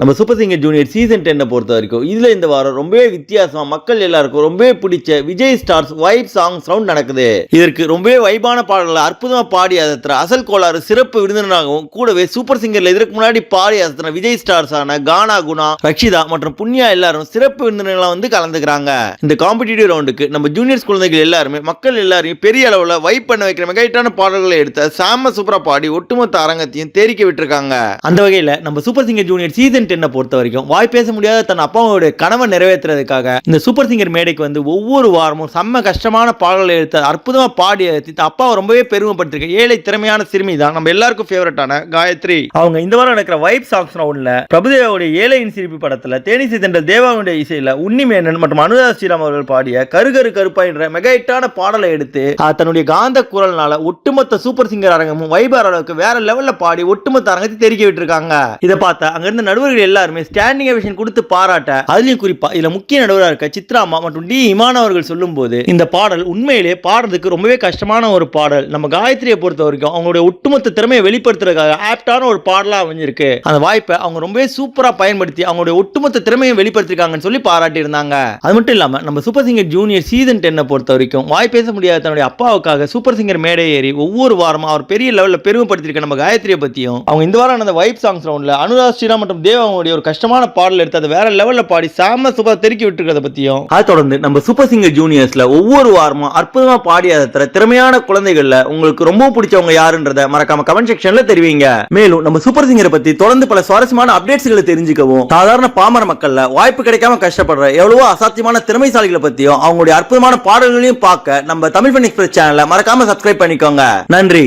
நம்ம super singer junior season டென்னை பொறுத்த வரைக்கும் இதில் இந்த வாரம் ரொம்பவே வித்தியாசமாக மக்கள் எல்லாருக்கும் ரொம்பவே பிடிச்ச Vijay stars vibe song sound நடக்குது. இதற்கு ரொம்பவே வைபான பாடல்களை அற்புதமாக பாடி அதத்துற அசல் கோளாறு சிறப்பு விருந்தினராகவும் கூடவே சூப்பர் சிங்கரில் இதற்கு முன்னாடி பாடி அதத்துற விஜய் ஸ்டார்ஸான கானா குணா ரக்ஷிதா மற்றும் புண்ணியா எல்லாரும் சிறப்பு விருந்தினர்களாக வந்து கலந்துக்கிறாங்க. இந்த காம்படிட்டிவ் ரவுண்டுக்கு நம்ம ஜூனியர்ஸ் குழந்தைகள் எல்லாருமே மக்கள் எல்லாரையும் பெரிய அளவில் வைப் பண்ண வைக்கிற மெகைட்டான பாடல்களை எடுத்த சாம சூப்பராக பாடி ஒட்டுமொத்த அரங்கத்தையும் தெரிக்க விட்டுருக்காங்க. அந்த வகையில் நம்ம சூப்பர் சிங்கர் ஜூனியர் சீசன் டென்னை பொறுத்த வரைக்கும் வாய் பேச முடியாத தன் அப்பாவோட கனவை நிறைவேற்றுறதுக்காக இந்த சூப்பர் சிங்கர் மேடைக்கு வந்து ஒவ்வொரு வாரமும் செம்ம கஷ்டமான பாடல்களை எடுத்து அற்புதமாக பாடி தன் அப்பாவை ரொம்பவே பெருமைப்பட்டிருக்க ஏழை திறமையான சிறுமி தான் நம்ம எல்லாருக்கும் ஃபேவரட்டான காயத்ரி. அவங்க இந்த வாரம் நடக்கிற வைப் சாங்ஸ் ரவுண்டில் பிரபுதேவாவுடைய ஏழையின் சிரிப்பு படத்தில் தேனிசை தென்றல் தேவாவுடைய இசையில உன்னிமேனன் மற்றும் அனுராதா ஸ்ரீராம் அவர்கள் பாடிய கருகரு கருப்பா என்ற மெகைட்டான பாடலை எடுத்து தன்னுடைய காந்த குரல்னால ஒட்டுமொத்த சூப்பர் சிங்கர் அரங்கமும் வைபர் அளவுக்கு வேற லெவலில் பாடி ஒட்டுமொத்த அரங்கத்தை தெரிக்க விட்டுருக்காங்க. இதை பார்த்தா அங்கிருந்து நடுவர் நடுவர்கள் எல்லாருமே ஸ்டாண்டிங் அவேஷன் கொடுத்து பாராட்ட அதுலயும் குறிப்பா இதுல முக்கிய நடுவராக இருக்க சித்ராமா மற்றும் டி இமான் அவர்கள் சொல்லும் போது இந்த பாடல் உண்மையிலே பாடுறதுக்கு ரொம்பவே கஷ்டமான ஒரு பாடல். நம்ம காயத்ரியை பொறுத்த வரைக்கும் அவங்களுடைய ஒட்டுமொத்த திறமையை வெளிப்படுத்துறதுக்காக ஆப்டான ஒரு பாடலா அமைஞ்சிருக்கு. அந்த வாய்ப்பை அவங்க ரொம்பவே சூப்பரா பயன்படுத்தி அவங்களுடைய ஒட்டுமொத்த திறமையை வெளிப்படுத்திருக்காங்கன்னு சொல்லி பாராட்டி இருந்தாங்க அது மட்டும் இல்லாம நம்ம சூப்பர் சிங்கர் ஜூனியர் சீசன் டென்னை பொறுத்த வரைக்கும் வாய் பேச முடியாத தன்னுடைய அப்பாவுக்காக சூப்பர் சிங்கர் மேடை ஏறி ஒவ்வொரு வாரமும் அவர் பெரிய லெவல்ல பெருமைப்படுத்திருக்க நம்ம காயத்ரியை பத்தியும் அவங்க இந்த வாரம் அந்த வைப் சாங்ஸ் ரவுண்ட்ல அனுராஜ் ஸ்ரீராம் மற்றும் தேவ அவங்களுடைய ஒரு கஷ்டமான பாடல் எடுத்து அதை வேற லெவல்ல பாடி சாம சூப்பர் தெருக்கி விட்டுருக்கிறத பத்தியும். அதை தொடர்ந்து நம்ம சூப்பர் சிங்கர் ஜூனியர்ஸ்ல ஒவ்வொரு வாரமும் அற்புதமா பாடி அதை தர திறமையான குழந்தைகள்ல உங்களுக்கு ரொம்ப பிடிச்சவங்க யாருன்றத மறக்காம கமெண்ட் செக்ஷன்ல தெரிவிங்க. மேலும் நம்ம சூப்பர் சிங்கரை பத்தி தொடர்ந்து பல சுவாரஸ்யமான அப்டேட்ஸ்களை தெரிஞ்சுக்கவும் சாதாரண பாமர மக்கள்ல வாய்ப்பு கிடைக்காம கஷ்டப்படுற எவ்வளவோ அசாத்தியமான திறமைசாலிகளை பத்தியும் அவங்களுடைய அற்புதமான பாடல்களையும் பார்க்க நம்ம தமிழ் பண்ணி எக்ஸ்பிரஸ் சேனலை மறக்காம சப்ஸ்கிரைப் பண்ணிக்கோங்க. நன்றி.